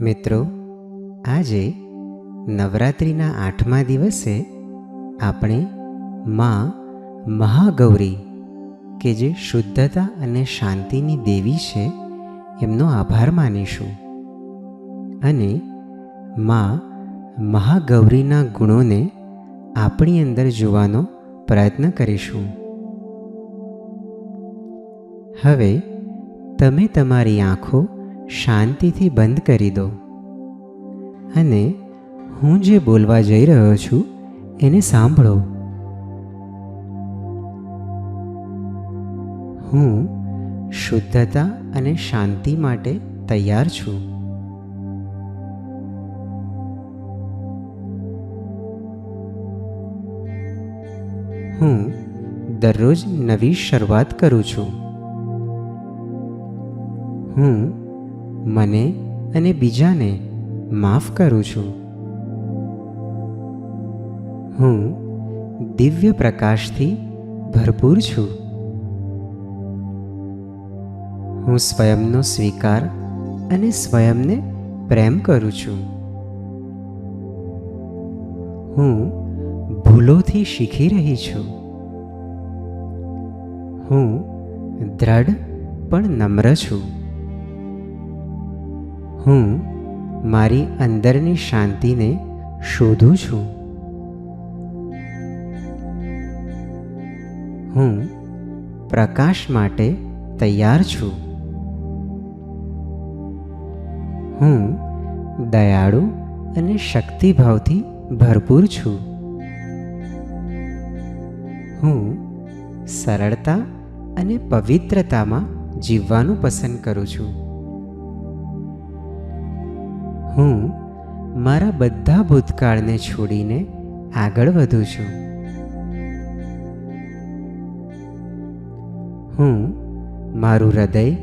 મિત્રો, આજે નવરાત્રિના આઠમા દિવસે આપણે માં મહાગૌરી કે જે શુદ્ધતા અને શાંતિની દેવી છે, એમનો આભાર માનીશું. અને માં મહાગૌરીના ગુણોને આપણી અંદર જોવાનો પ્રયત્ન કરીશું. હવે તમે તમારી આંખો શાંતિથી બંધ કરી દો. અને હું જે બોલવા જઈ રહ્યો છું, એને સાંભળો. હું શુદ્ધતા અને શાંતિ માટે તૈયાર છું. હું દરરોજ નવી શરૂઆત કરું છું. હું મને અને બીજાને માફ કરું છું. હું દિવ્ય પ્રકાશથી ભરપૂર છું. હું સ્વયંનો સ્વીકાર અને સ્વયંને પ્રેમ કરું છું. હું ભૂલોથી શીખી રહી છું. હું દ્રઢ પણ નમ્ર છું. હું મારી અંદરની શાંતિને શોધું છું. હું પ્રકાશ માટે તૈયાર છું. હું દયાળુ અને શક્તિભાવથી ભરપૂર છું. હું સરળતા અને પવિત્રતામાં જીવવાનું પસંદ કરું છું. હું મારા બધા ભૂતકાળને છોડીને આગળ વધું છું. હું મારું હૃદય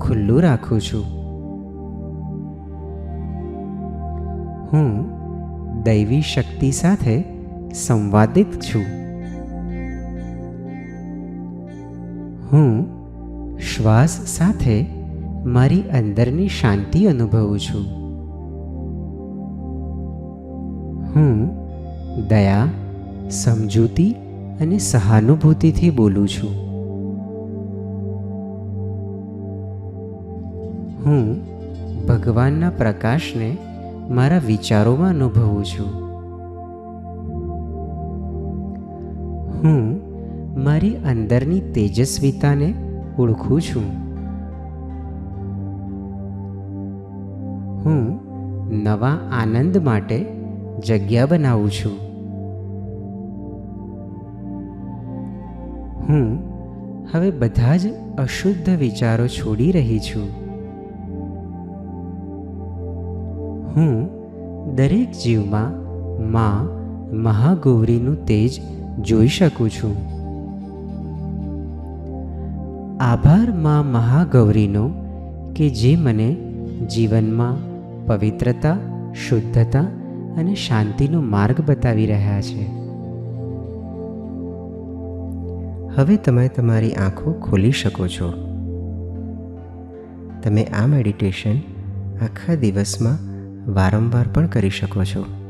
ખુલ્લું રાખું છું. હું દૈવી શક્તિ સાથે સંવાદિત છું. હું શ્વાસ સાથે મારી અંદરની શાંતિ અનુભવું છું. હું દયા, સમજૂતી અને સહાનુભૂતિથી બોલું છું. હું ભગવાનના પ્રકાશને મારા વિચારોમાં અનુભવું છું. હું મારી અંદરની તેજસ્વીતાને ઓળખું છું. હું નવા આનંદ માટે જગ્યા બનાવું છું. હું હવે બધા જ અશુદ્ધ વિચારો છોડી રહી છું. હું દરેક જીવમાં માં મહાગૌરીનું તેજ જોઈ શકું છું. આભારમાં મહાગૌરીનો કે જે મને જીવનમાં પવિત્રતા, શુદ્ધતા અને શાંતિનો માર્ગ બતાવી રહ્યા છે. હવે તમે તમારી આંખો ખોલી શકો છો. તમે આ મેડિટેશન આખા દિવસમાં વારંવાર પણ કરી શકો છો.